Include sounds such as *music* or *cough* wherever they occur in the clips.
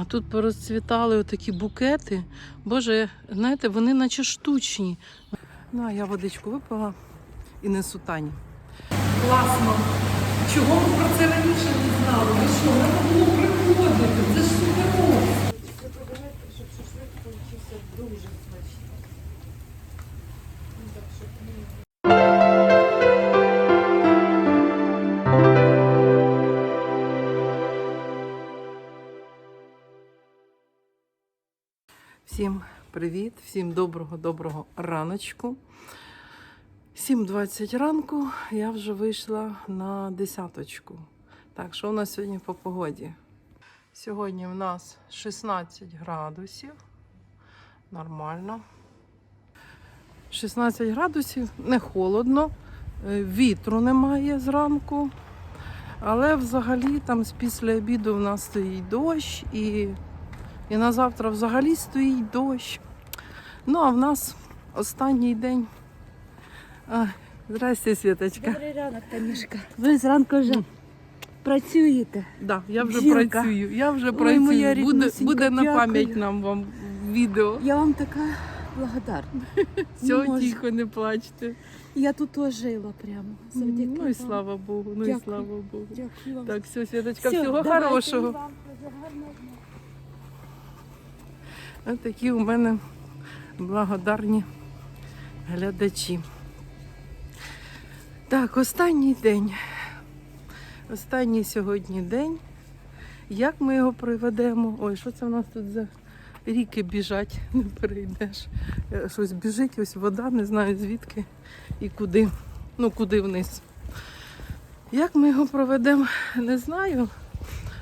А тут порозцвітали отакі букети. Боже, знаєте, вони наче штучні. Ну, а я водичку випила і несу Тані. Класно. Чого ми про це раніше не знали? Ви що, треба було приходити? Це ж привіт, всім доброго, доброго раночку. 7.20 ранку я вже вийшла на десяточку. Так, що у нас сьогодні по погоді? Сьогодні в нас 16 градусів. Нормально. 16 градусів, не холодно, е, вітру немає зранку. Але взагалі там після обіду в нас стоїть дощ і і на завтра взагалі стоїть дощ. Ну, а в нас останній день. А, здрасте, Світочка. Добрий ранок, Танюшка. Ви зранку вже працюєте. Да, я вже Жінка. працюю. Я вже Ой, працюю. моя буде, ріднусінька, буде на дякую. пам'ять нам вам відео. Я вам така благодарна. *laughs* Все, можу. тихо, не плачте. Я тут ожила прямо. Завдяки Ну і вам. слава Богу, ну і Дякую. слава Богу. Дякую вам. Так, все, Світочка, Всьо, всього давайте хорошого. вам дуже гарного дня. Ось такі у мене благодарні глядачі. Так, останній день. Останній сьогодні день. Як ми його проведемо? Ой, що це в нас тут за ріки біжать, не перейдеш. Е, Щось біжить, ось вода, не знаю звідки і куди. Ну, куди вниз. Як ми його проведемо, не знаю.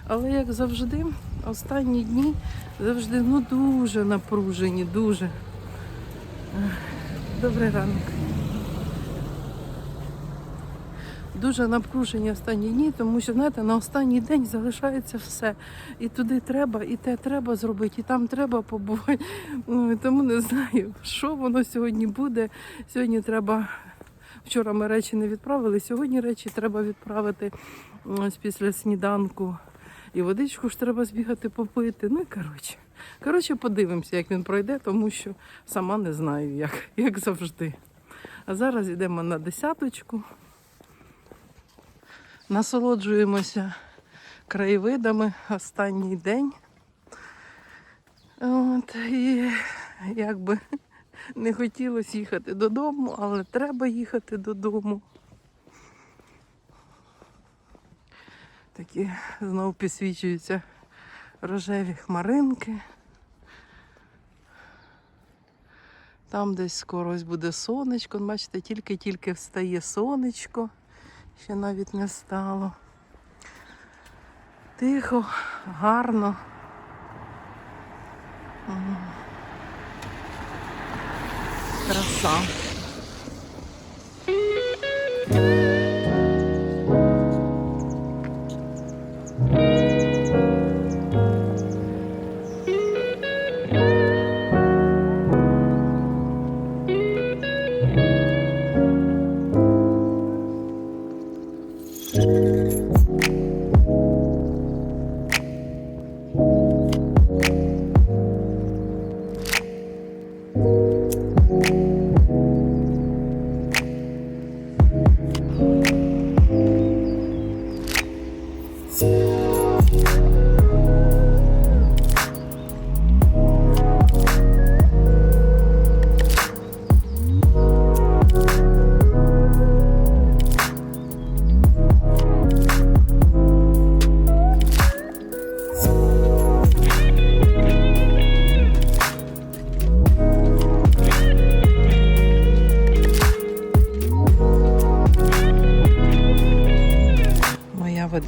Але як завжди, останні дні завжди ну дуже напружені, дуже. Добрий ранок. Дуже напружені останні дні, тому що, знаєте, на останній день залишається все. І туди треба, і те треба зробити, і там треба побувати. Ну, тому не знаю, що воно сьогодні буде. Сьогодні треба. Вчора ми речі не відправили, сьогодні речі треба відправити ось після сніданку. І водичку ж треба збігати попити. Ну і коротше. Коротше, подивимося, як він пройде, тому що сама не знаю, як, як завжди. А зараз йдемо на десяточку. Насолоджуємося краєвидами останній день. От, і якби не хотілося їхати додому, але треба їхати додому. Такі знову підсвічуються рожеві хмаринки. Там десь скоро ось буде сонечко. Бачите, тільки-тільки встає сонечко. Ще навіть не стало. Тихо, гарно. Краса.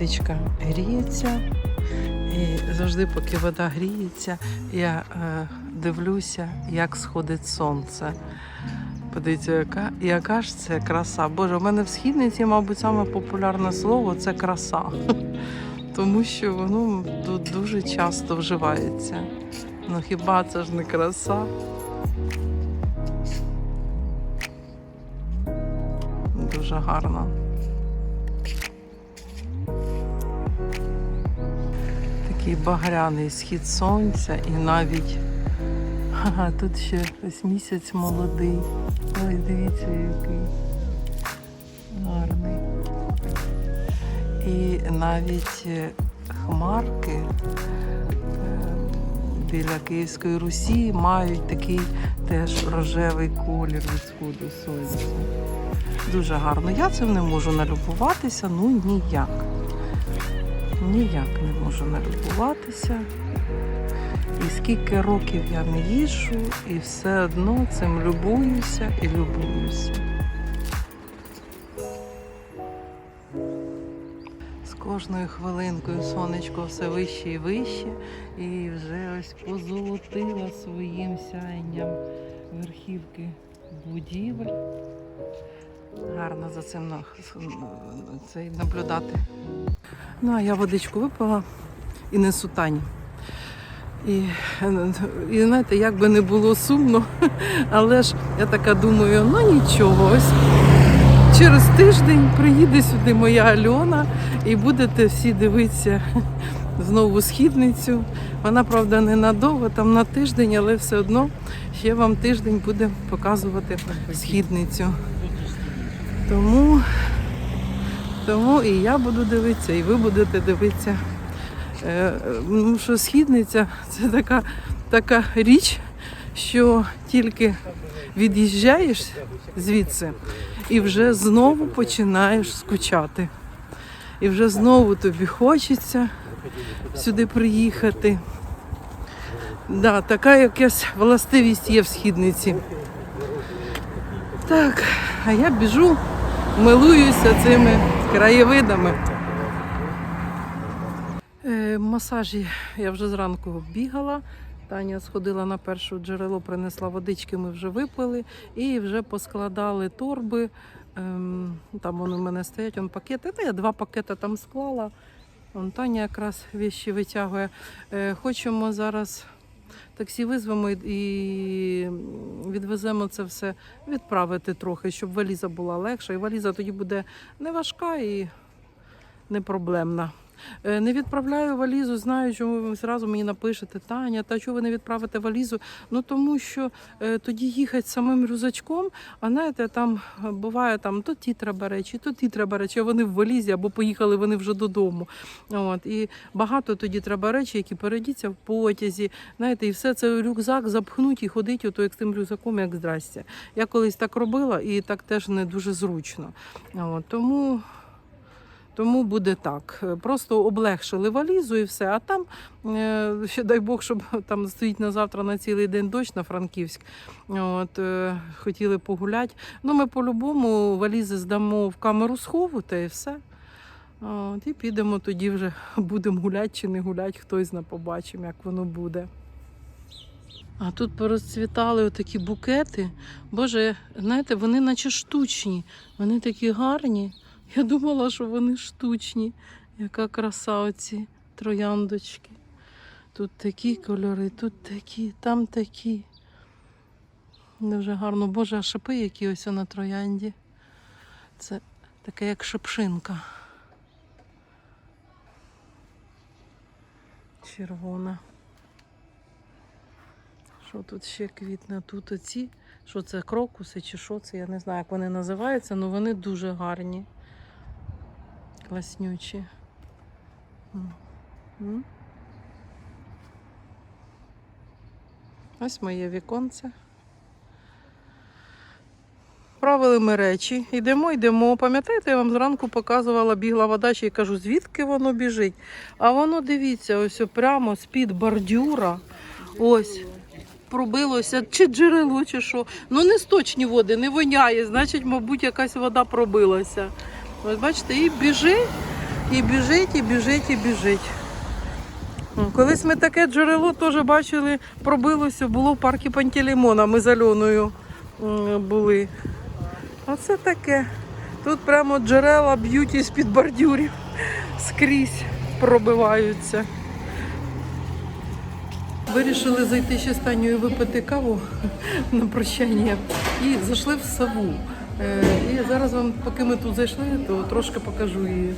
Водичка гріється. І завжди, поки вода гріється, я е, дивлюся, як сходить сонце. Подивіться, яка, яка ж це краса. Боже, у мене в східниці, мабуть, саме популярне слово це краса. *laughs* Тому що воно тут дуже часто вживається. Ну хіба це ж не краса? Дуже гарно. Такий багряний схід сонця і навіть ага, тут ще ось місяць молодий. Ой, дивіться, який гарний. І навіть е, хмарки е, біля Київської Русі мають такий теж рожевий колір від сходу сонця. Дуже гарно. Я цим не можу налюбуватися, ну ніяк. Ніяк не можу налюбуватися. І скільки років я не їжджу, і все одно цим любуюся і любуюся. З кожною хвилинкою сонечко все вище і вище, і вже ось позолотила своїм сяєнням верхівки будівель. Гарно за цим цей наблюдати. Ну, а я водичку випила і несу Тані. І, і знаєте, як би не було сумно, *laughs* але ж я така думаю, ну нічого, ось через тиждень приїде сюди моя Альона і будете всі дивитися *laughs* знову східницю. Вона, правда, не надовго, там на тиждень, але все одно ще вам тиждень буде показувати східницю. Тому, тому і я буду дивитися, і ви будете дивитися. Е, Ну, що східниця це така, така річ, що тільки від'їжджаєш звідси і вже знову починаєш скучати. І вже знову тобі хочеться сюди приїхати. Да, така якась властивість є в східниці. Так, а я біжу, милуюся цими краєвидами. Е, масажі я вже зранку бігала. Таня сходила на перше джерело, принесла водички, ми вже випили і вже поскладали торби. Ем, там вони в мене стоять, он пакети. Та я два пакети там склала. Вон Таня якраз віші витягує. Е, хочемо зараз таксі визвемо і- відвеземо це все, відправити трохи, щоб валіза була легша. І валіза тоді буде не важка і не проблемна. Е, Не відправляю валізу, знаю, чому ви зразу мені напишете, Таня, та чого ви не відправите валізу? Ну тому що е, тоді їхати самим рюкзачком, а знаєте, там е, буває там то ті треба речі, то ті треба речі, а вони в валізі або поїхали вони вже додому. От, і багато тоді треба речі, які перейдіться в потязі. Знаєте, і все це рюкзак запхнуть і ходить ото як з тим рюкзаком, як здрастя. Я колись так робила, і так теж не дуже зручно. От, тому. Тому буде так. Просто облегшили валізу і все. А там е, ще дай Бог, щоб там стоїть на завтра на цілий день дощ на Франківськ. От, е, хотіли погуляти. Ну, ми по-любому валізи здамо в камеру схову та і все. От, і підемо тоді вже *laughs* будемо гуляти чи не гуляти, хтось зна побачимо, як воно буде. А тут порозцвітали отакі букети. Боже, знаєте, вони наче штучні, вони такі гарні. Я думала, що вони штучні. Яка краса оці трояндочки. Тут такі кольори, тут такі, там такі. Дуже гарно. Боже, а шипи які ось на троянді. Це таке як шипшинка. Червона. Що тут ще квітне? Тут оці, що це крокуси чи що це, я не знаю, як вони називаються, але вони дуже гарні. Класнючі. Ось моє віконце. Правили ми речі, йдемо, йдемо. Пам'ятаєте, я вам зранку показувала, бігла вода, ще й кажу, звідки воно біжить. А воно, дивіться, ось прямо з-під бордюра. Ось. Пробилося, чи джерело, чи що. Ну не сточні води, не воняє, значить, мабуть, якась вода пробилася. Ось бачите, і біжить, і біжить, і біжить, і біжить. Колись ми таке джерело теж бачили, пробилося, було в парку Пантелеймона, ми з Альоною були. Оце таке. Тут прямо джерела б'ють із-під бордюрів, скрізь пробиваються. Вирішили зайти ще з Танею випити каву *laughs* на прощання і зайшли в сову. Е, І зараз вам, поки ми тут зайшли, то трошки покажу її.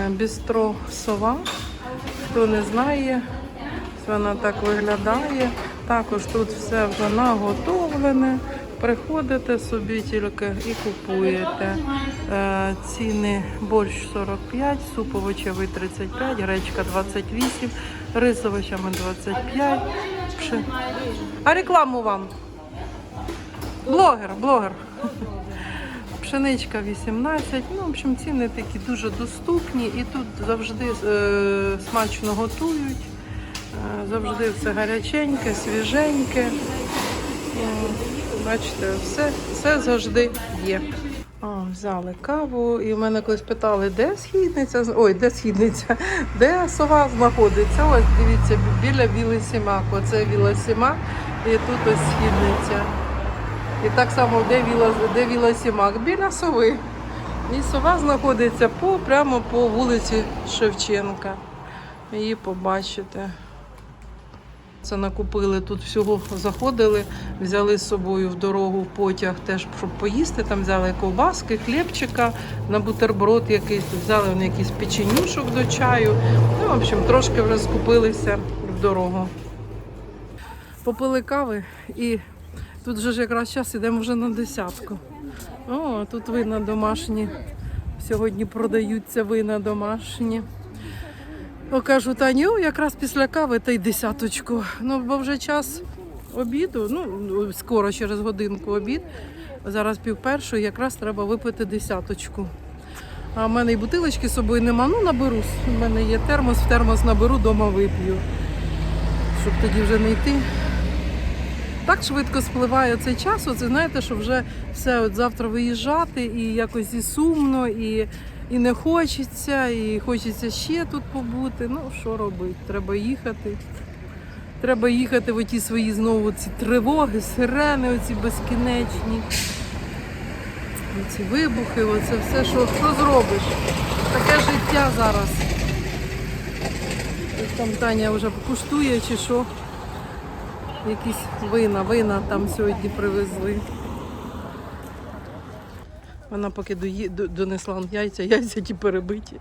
Е, Бістро сова. Хто не знає, вона так виглядає. Також тут все вже наготовлене. Приходите собі тільки і купуєте. Е, ціни борщ 45, суп овочевий 35, гречка 28, рис овочами 25. Пши- А рекламу вам? Блогер, блогер. Пшеничка 18. Ну, в общем, ціни такі дуже доступні і тут завжди е, смачно готують. Е, завжди все гаряченьке, свіженьке. Е, Бачите, все, все завжди є. О, взяли каву, і в мене колись питали, де східниця? Ой, де східниця? Де сова знаходиться? Ось дивіться, біля Віли Сімак. Оце Віла Сімак, і тут ось східниця. І так само, де Віла, де Віла Сімак? Біля сови. І сова знаходиться по, прямо по вулиці Шевченка. Її побачите. Це накупили тут всього, заходили, взяли з собою в дорогу в потяг теж, щоб поїсти. Там взяли ковбаски, хлібчика на бутерброд якийсь, тут взяли вони якийсь печенюшок до чаю. Ну, в общем, трошки вже скупилися в дорогу. Попили кави і тут вже ж якраз час ідемо вже на десятку. О, тут вина домашні. Сьогодні продаються вина домашні. О, кажу, о, якраз після кави та й десяточку. Ну, бо вже час обіду, ну, скоро через годинку обід. Зараз пів першої, якраз треба випити десяточку. А в мене і бутилочки з собою нема. Ну, наберу. У мене є термос, в термос наберу, дома вип'ю. Щоб тоді вже не йти. Так швидко спливає цей час. Оце знаєте, що вже все от завтра виїжджати, і якось і сумно, і, і не хочеться, і хочеться ще тут побути. Ну, що робити? Треба їхати. Треба їхати в оті свої знову ці тривоги, сирени, оці безкінечні. Ці вибухи, оце все, що, що зробиш? Таке життя зараз. Там Таня вже куштує чи що. Якісь вина, вина там сьогодні привезли. Вона поки донесла яйця, яйця ті перебиті.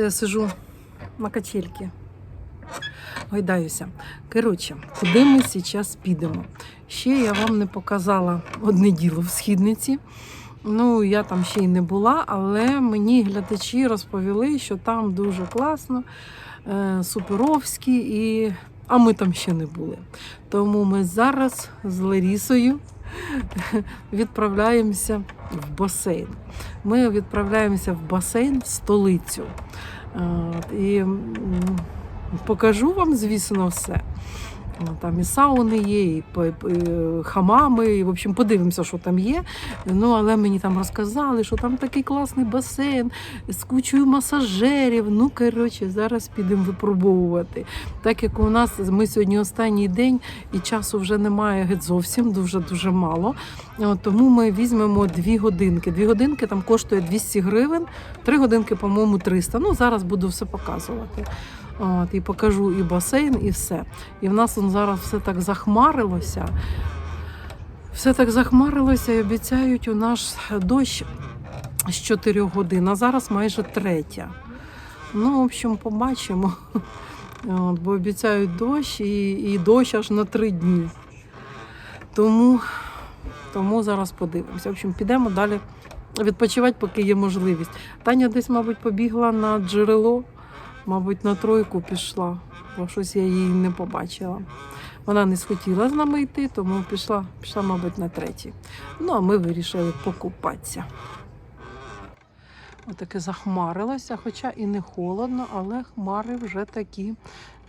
Це я сижу на качельці. Гойдаюся. Коротше, куди ми зараз підемо? Ще я вам не показала одне діло в східниці. Ну, я там ще й не була, але мені глядачі розповіли, що там дуже класно, е, суперовські, і... а ми там ще не були. Тому ми зараз з Ларісою *laughs* відправляємося в басейн. Ми відправляємося в басейн в столицю. І покажу вам, звісно, все. Ну, Там і сауни є, і хамами, і в общем, подивимося, що там є. Ну, але мені там розказали, що там такий класний басейн з кучою масажерів. Ну, коротше, зараз підемо випробовувати. Так як у нас ми сьогодні останній день і часу вже немає геть зовсім, дуже дуже мало. Тому ми візьмемо дві годинки. Дві годинки там коштує 200 гривень, три годинки, по-моєму, 300. Ну, зараз буду все показувати. От, і покажу і басейн, і все. І в нас он зараз все так захмарилося. Все так захмарилося і обіцяють у нас дощ з 4 годин, а зараз майже третя. Ну, в общем, побачимо. От, бо обіцяють дощ і, і дощ аж на три дні. Тому, тому зараз подивимося. В общем, підемо далі відпочивати, поки є можливість. Таня десь, мабуть, побігла на джерело, мабуть, на тройку пішла, бо щось я її не побачила. Вона не схотіла з нами йти, тому пішла, пішла, мабуть, на третій. Ну, а ми вирішили покупатися. Отаке захмарилося, хоча і не холодно, але хмари вже такі,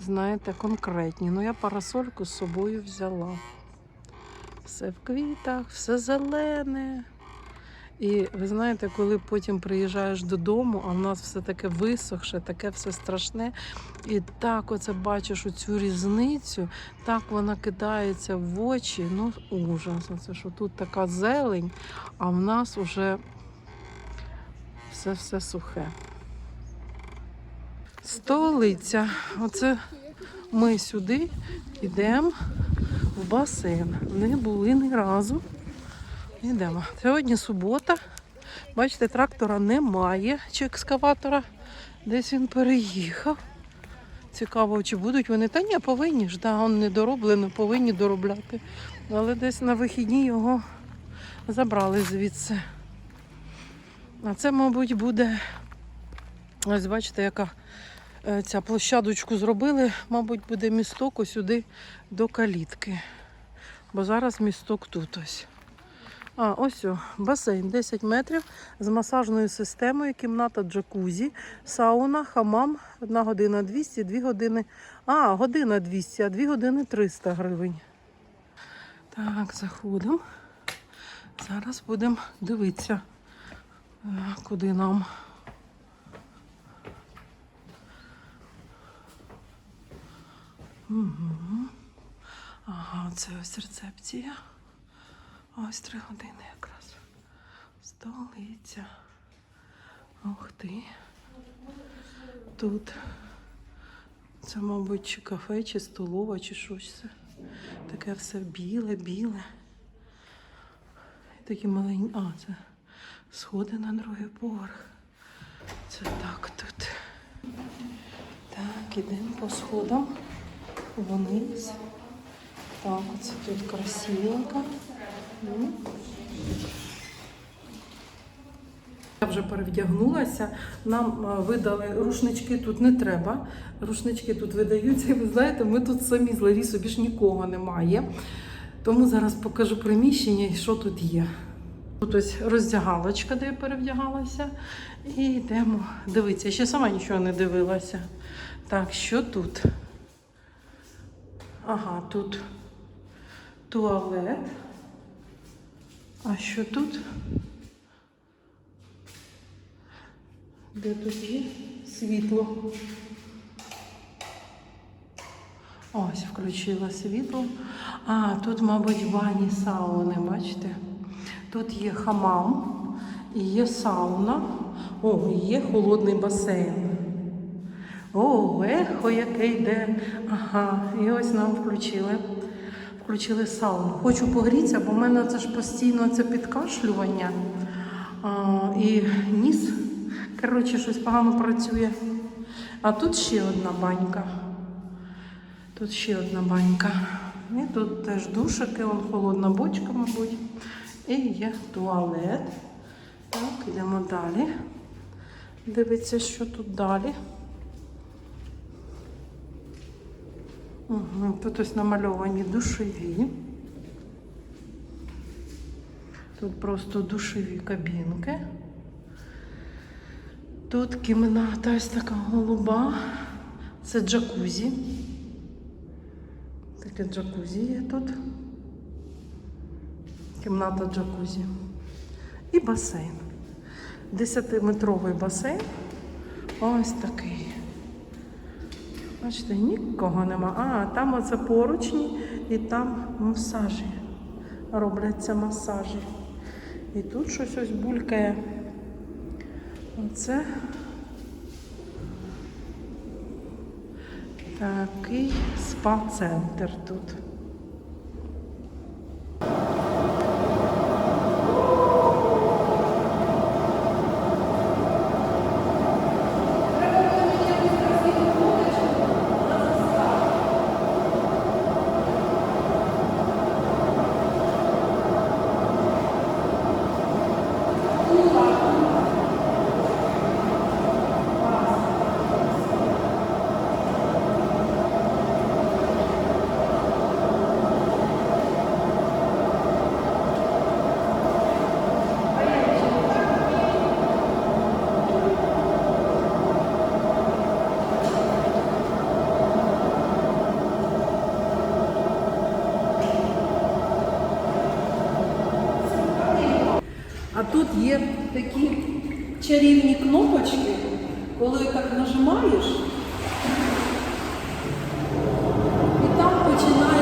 знаєте, конкретні. Ну, я парасольку з собою взяла. Все в квітах, все зелене. І ви знаєте, коли потім приїжджаєш додому, а в нас все таке висохше, таке все страшне. І так оце бачиш оцю різницю, так вона кидається в очі. Ну, ужас. Це що тут така зелень, а в нас уже все все сухе. Столиця. Оце ми сюди йдемо в басейн. Не були ні разу. Йдемо. Сьогодні субота. Бачите, трактора немає чи екскаватора. Десь він переїхав. Цікаво, чи будуть вони. Та ні, повинні ж, да, он не дороблено, повинні доробляти. Але десь на вихідні його забрали звідси. А це, мабуть, буде. Ось бачите, яка е, ця площадочку зробили, мабуть, буде місток сюди до калітки. Бо зараз місток тут ось. А, ось о, басейн 10 метрів з масажною системою, кімната джакузі, сауна, хамам, 1 година 200, 2 години. А, година 200, а 2 години 300 гривень. Так, заходимо. Зараз будемо дивитися, е, куди нам. Угу. Ага, це ось рецепція. Ось три години якраз. Столиця. Ух ти. Тут це, мабуть, чи кафе, чи столова, чи щось. Це. Таке все біле, біле. І такі маленькі. А, це сходи на другий поверх. Це так тут. Так, ідемо по сходам вниз. Так, оце тут красивенько. Я вже перевдягнулася. Нам е, видали рушнички тут не треба. Рушнички тут видаються. І ви знаєте, ми тут самі з Ларісою більш нікого немає. Тому зараз покажу приміщення і що тут є. Тут ось роздягалочка, де я перевдягалася. І йдемо дивитися. Я ще сама нічого не дивилася. Так, що тут? Ага, тут туалет. А що тут? Де тут є світло? Ось, включила світло. А, тут, мабуть, ванні сауни, бачите? Тут є хамам і є сауна. О, є холодний басейн. О, ехо, яке йде. Ага, і ось нам включили. Включили сауну. Хочу погрітися, бо в мене це ж постійно це підкашлювання. А, і ніс, коротше, щось погано працює. А тут ще одна банька. Тут ще одна банька. І тут теж душики, вон холодна бочка, мабуть. І є туалет. Так, йдемо далі. Дивіться, що тут далі. Угу, тут ось намальовані душові. Тут просто душові кабінки. Тут кімната ось така голуба. Це джакузі. Таке джакузі є тут. Кімната джакузі. І басейн. Десятиметровий басейн. Ось такий. Бачите, нікого нема. А, там оце поручні і там масажі. Робляться масажі. І тут щось ось булькає. Оце такий спа-центр тут. Чарівні кнопочки, коли так нажимаєш, і там починається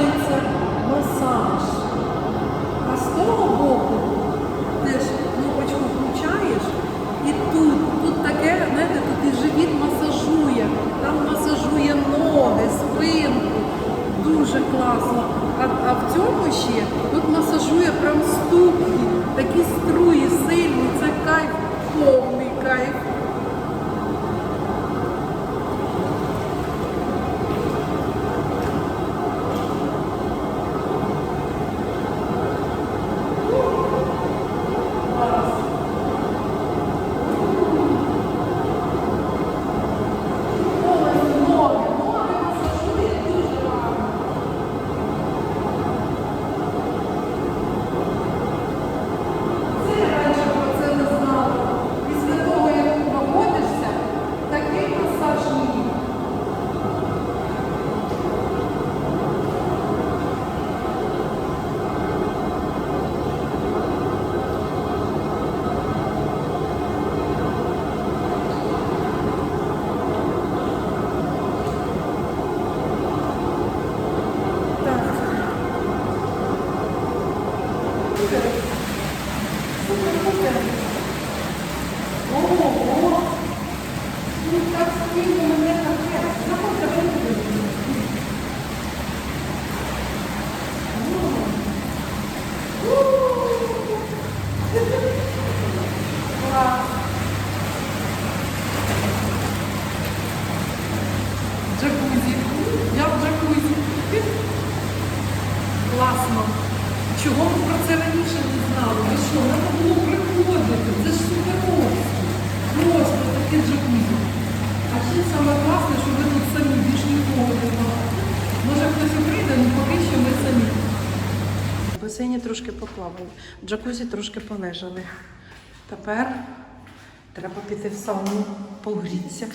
трошки полежали. Тепер треба піти в сауну, погрітися,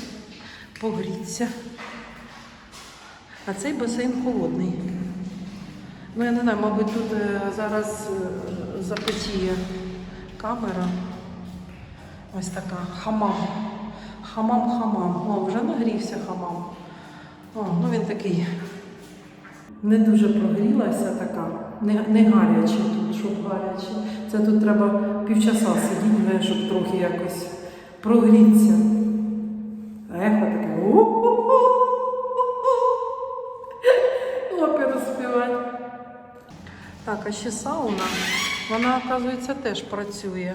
погрітися. А цей басейн холодний. Ну, я не знаю, мабуть, тут е, зараз е, запотіє камера. Ось така хамам. Хамам-хамам. О, вже нагрівся хамам. О, ну він такий. Не дуже прогрілася така. Не, не гаряче тут, щоб гаряче. Це тут треба півчаса сидіти, щоб трохи якось прогрітися. А ехо таке. «У-ху-ху-ху-ху-ху». Співати. Так, а ще сауна. Вона, оказується, теж працює.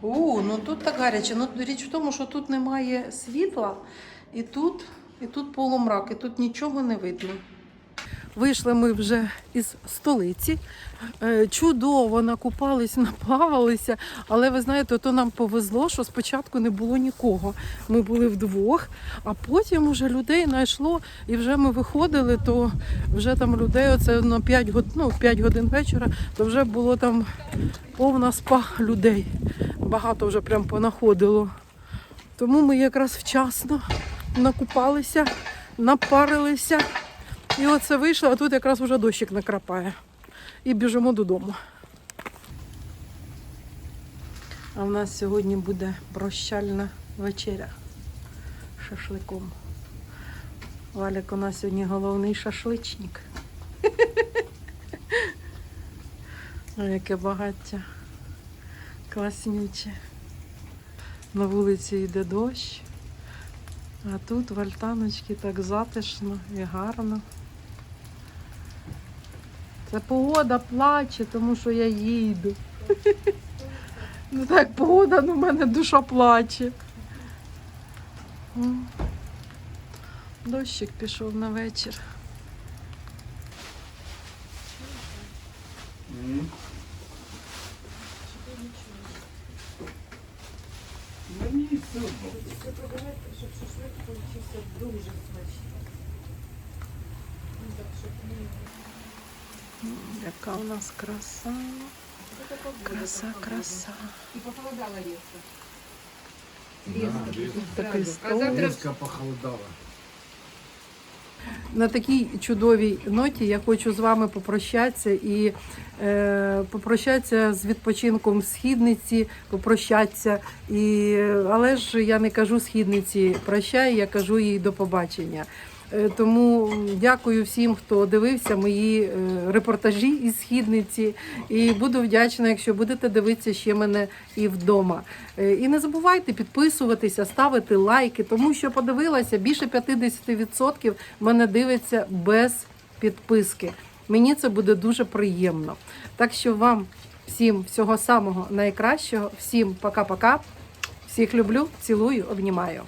У, ну тут так гаряче. Ну, річ в тому, що тут немає світла, і тут, і тут полумрак, і тут нічого не видно. Вийшли ми вже із столиці. Е, Чудово накупались, *laughs* наплавалися. Але ви знаєте, то нам повезло, що спочатку не було нікого. Ми були вдвох, а потім вже людей знайшло, і вже ми виходили, то вже там людей, оце на 5 годин, ну, 5 годин вечора, то вже було там повна спа людей. Багато вже прям понаходило. Тому ми якраз вчасно накупалися, напарилися. І оце вийшло, а тут якраз вже дощик накрапає. І біжимо додому. А в нас сьогодні буде прощальна вечеря шашликом. Валік у нас сьогодні головний шашличник. *laughs* Яке багаття. Класнюче. На вулиці йде дощ. А тут в альтаночці так затишно і гарно. Це погода плаче, тому що я їду. *laughs* Ну так, погода, ну в мене душа плаче. Дощик пішов на вечір. М, Яка у нас краса. Краса, краса. И похолодало резко. Да, Такий стол. А завтра резко похолодало. на такій чудовій ноті я хочу з вами попрощатися і е, попрощатися з відпочинком східниці, попрощатися. І, але ж я не кажу східниці прощай, я кажу їй до побачення. Е, Тому дякую всім, хто дивився мої е, репортажі із східниці. І буду вдячна, якщо будете дивитися ще мене і вдома. Е, І не забувайте підписуватися, ставити лайки, тому що подивилася, більше 50% мене дивиться без підписки. Мені це буде дуже приємно. Так що вам всім всього самого найкращого, всім пока-пока. Всіх люблю, цілую, обнімаю.